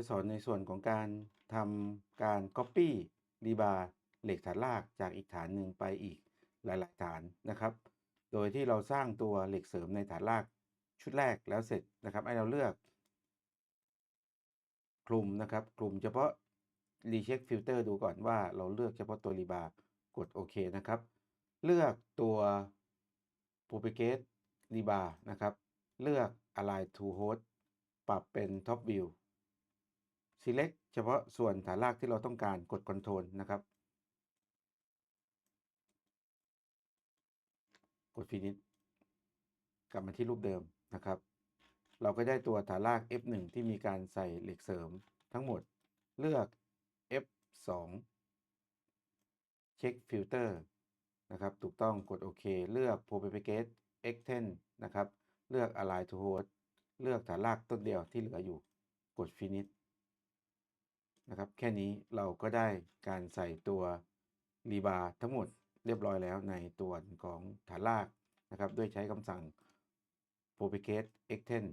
จะสอนในส่วนของการทำการ Copy รีบาร์เหล็กฐานรากจากอีกฐานหนึ่งไปอีกหลาย ๆ ฐานนะครับ โดยที่เราสร้างตัวเหล็กเสริมในฐานรากชุดแรกแล้วเสร็จนะครับให้เราเลือกคลุมนะครับคลุมเฉพาะ Recheck Filter ดูก่อนว่าเราเลือกเฉพาะตัวรีบาร์กดโอเคนะครับ เลือกตัว Propagate รีบาร์นะครับ เลือก Align to Host ปรับเป็น Top View Select เฉพาะส่วนฐานรากที่เราต้องการกด Ctrl นะครับ กด Finish กลับมาที่รูปเดิมนะครับ เราก็ได้ตัวฐานราก F1 ที่มีการใส่เหล็กเสริมทั้งหมดเลือก F2 เช็คฟิลเตอร์นะครับถูกต้องกดโอเค เลือก Propagate X10 นะครับ เลือก Align to Host เลือกฐานรากต้นเดียวที่เหลืออยู่ กด Finish นะครับ แค่นี้เราก็ได้การใส่ตัวรีบาร์ทั้งหมดเรียบร้อยแล้วในตัวของฐานรากนะครับ ด้วยใช้คำสั่ง Propagate extend